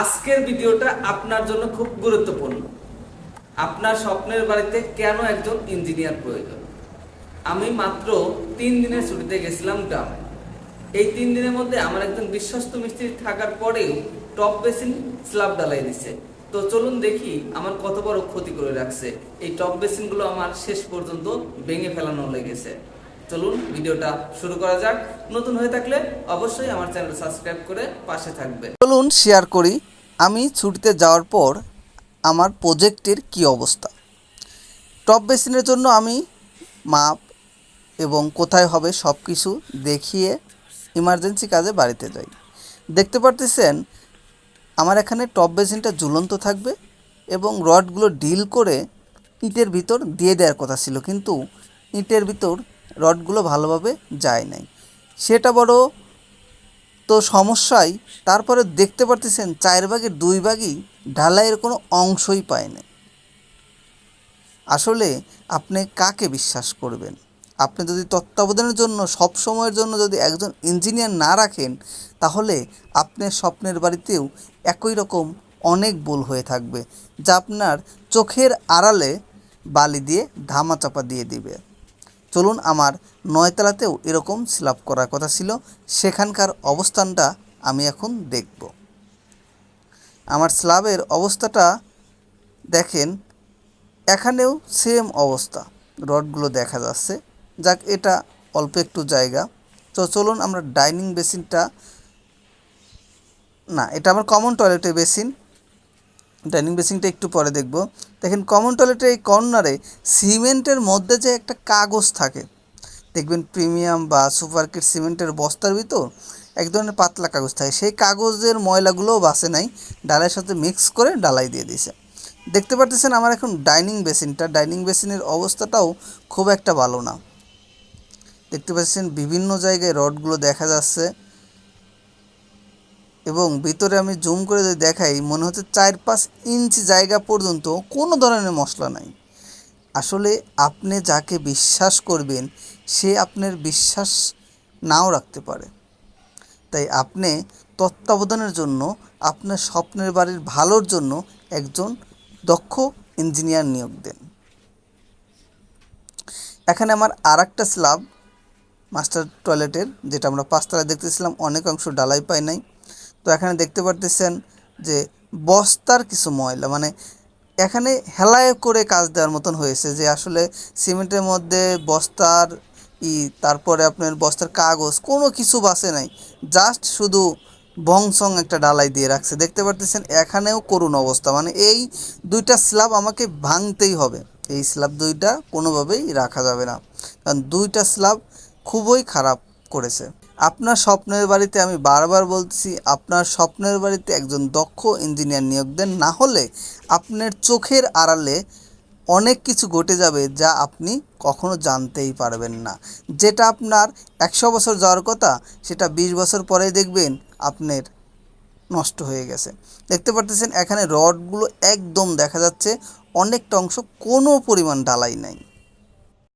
আজকের ভিডিওটা আপনার জন্য খুব গুরুত্বপূর্ণ। আপনার স্বপ্নের বাড়িতে কেন একজন ইঞ্জিনিয়ার প্রয়োজন? আমি মাত্র তিন দিনের ছুটিতে গেছিলাম গ্রামে। এই তিন দিনের মধ্যে আমার একজন বিশ্বস্ত মিস্ত্রি থাকার পরেও টপ বেসিন স্ল্যাব ডালাই দিছে। তো চলুন দেখি আমার কত বড় ক্ষতি করে রাখছে। এই টপ বেসিনগুলো আমার শেষ পর্যন্ত ভেঙে ফেলানো লেগেছে। চলুন ভিডিওটা শুরু করা যাক। নতুন হয়ে থাকলে অবশ্যই আমার চ্যানেল সাবস্ক্রাইব করে পাশে থাকবে। চলুন শেয়ার করি, আমি ছুটিতে যাওয়ার পর আমার প্রজেক্টের কি অবস্থা? টপ বেসিনের জন্য আমি মাপ এবং কোথায় হবে সব কিছু দেখিয়ে ইমার্জেন্সি কাজে বাড়িতে যাই। দেখতে পারতেছেন, আমার এখানে টপ বেসিনটা ঝুলন্ত থাকবে এবং রডগুলো ডিল করে ইটের ভিতর দিয়ে দেওয়ার কথা ছিল। কিন্তু ইটের ভিতর রডগুলো ভালোভাবে যায় নাই। সেটা বড় তো সমস্যায় তারপরে দেখতে পারতেছেন চার ভাগের দুই ভাগই ঢালাইয়ের কোনো অংশই পায় না আসলে আপনি কাকে বিশ্বাস করবেন? আপনি যদি তত্ত্বাবধানের জন্য, সব সময়ের জন্য যদি একজন ইঞ্জিনিয়ার না রাখেন, তাহলে আপনার স্বপ্নের বাড়িতেও একই রকম অনেক ভুল হয়ে থাকবে, যা আপনার চোখের আড়ালে বালি দিয়ে ধামাচাপা দিয়ে দিবে। চলুন আমার নয়তলাতেও এরকম স্ল্যাব করার কথা ছিল। সেখানকার অবস্থানটা আমি এখন দেখব। আমার স্ল্যাবের অবস্থাটা দেখেন, এখানেও সেম অবস্থা। রডগুলো দেখা যাচ্ছে। যাক, এটা অল্প একটু জায়গা। তো চলুন আমরা ডাইনিং বেসিনটা না, এটা আমার কমন টয়লেটের বেসিন ডাইনিং বেসিনটা একটু পরে দেখব। দেখেন কমন টয়লেটের এই কর্নারে সিমেন্টের মধ্যে যে একটা কাগজ থাকে, দেখবেন প্রিমিয়াম বা সুপারকিট সিমেন্টের বস্তার ভিতর এক ধরনের পাতলা কাগজ থাকে। সেই কাগজের ময়লাগুলোও বাসে নাই, ডালের সাথে মিক্স করে ডালাই দিয়ে দিয়েছে। দেখতে পারতেছেন আমার এখন ডাইনিং বেসিনটা। ডাইনিং বেসিনের অবস্থাটাও খুব একটা ভালো না। দেখতে পাচ্ছেন বিভিন্ন জায়গায় রডগুলো দেখা যাচ্ছে। এবং ভিতরে আমি জুম করে যদি দেখাই, মনে হচ্ছে চার পাঁচ ইঞ্চি জায়গা পর্যন্ত কোনো ধরনের মশলা নাই। আসলে আপনি যাকে বিশ্বাস করবেন, সে আপনার বিশ্বাস নাও রাখতে পারে। তাই আপনি তত্ত্বাবধানের জন্য, আপনার স্বপ্নের বাড়ির ভালোর জন্য একজন দক্ষ ইঞ্জিনিয়ার নিয়োগ দেন। এখানে আমার আর একটা স্ল্যাব, মাস্টার টয়লেটের, যেটা আমরা পাঁচতলায় দেখতেছিলাম, অনেক অংশ ডালাই পাই নাই। তো এখানে দেখতে পারতেছেন যে বস্তার কিছু ময়লা মানে এখানে হেলায় করে কাজ দেওয়ার মতন হয়েছে যে আসলে সিমেন্টের মধ্যে বস্তার ই, তারপরে আপনার বস্তার কাগজ, কোনো কিছু বাসে নাই। জাস্ট শুধু বংসং একটা ডালাই দিয়ে রাখছে। দেখতে পারতেছেন এখানেও করুণ অবস্থা মানে এই দুইটা স্ল্যাব আমাকে ভাঙতেই হবে। এই স্ল্যাব দুইটা কোনোভাবেই রাখা যাবে না। কারণ দুইটা স্ল্যাব খুবই খারাপ করেছে। আপনার স্বপ্নের বাড়িতে আমি বারবার বলছি আপনার স্বপ্নের বাড়িতে একজন দক্ষ ইঞ্জিনিয়ার নিয়োগ দেন, না হলে আপনার চোখের আড়ালে অনেক কিছু ঘটে যাবে যা আপনি কখনো জানতেই পারবেন না। যেটা আপনার একশো বছর যাওয়ার কথা, সেটা বিশ বছর পরেই দেখবেন আপনার নষ্ট হয়ে গেছে। দেখতে পারতেছেন, এখানে রডগুলো একদম দেখা যাচ্ছে, অনেকটা অংশ কোনো পরিমাণ ঢালাই নাই।